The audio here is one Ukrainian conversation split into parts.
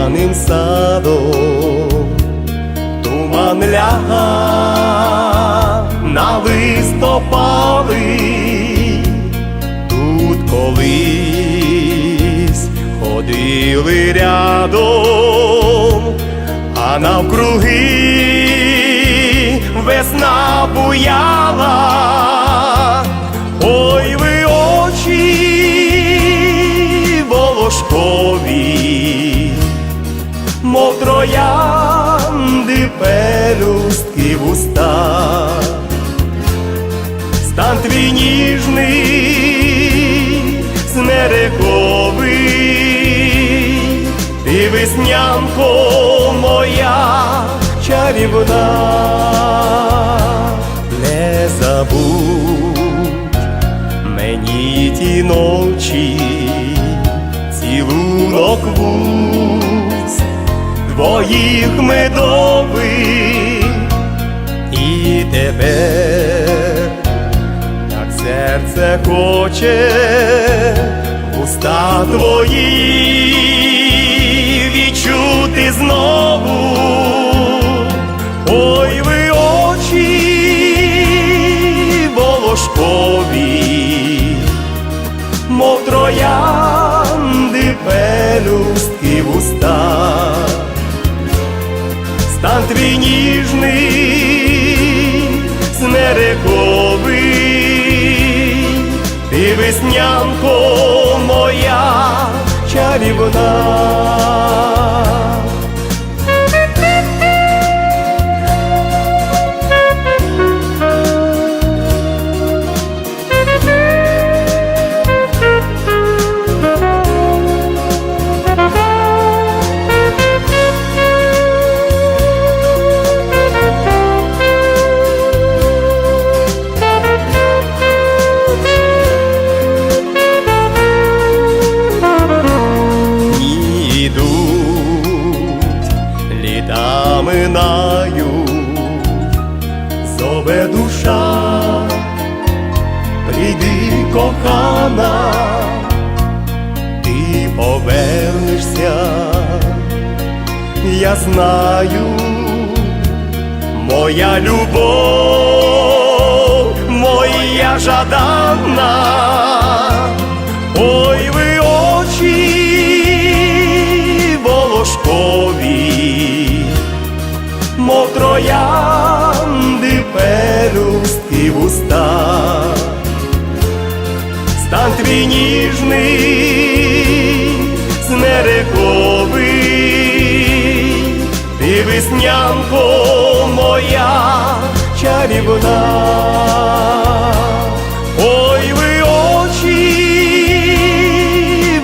багряним садом, туман ляга на листопади, тут колись ходили рядом, а навкруги весна буяла. Троянди пелюстки в уста, стан твій ніжний, смерековий, ти веснянко моя чарівна, не забудь мені ті ночі, цілунок вуст твоїх медових і тепер, як серце хоче, уста твої відчути знову. Ой, ви очі волошкові, мов троянди пелюстки в уста, стан твій ніжний, смерековий, ти веснянко моя чарівна. Кохана, ти повернешся, я знаю, моя любов, моя жаданна. Ой, ви очі волошкові, мов троянди пелюстки в ніжний, смерековий, ти веснянко моя чарівна. Ой, ви очі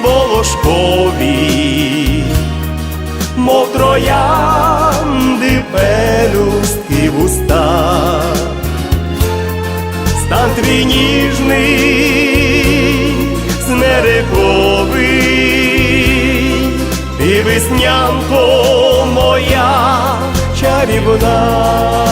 волошкові, мов троянди пелюстки уста, стан твій ніжний, веснянко моя чарівна.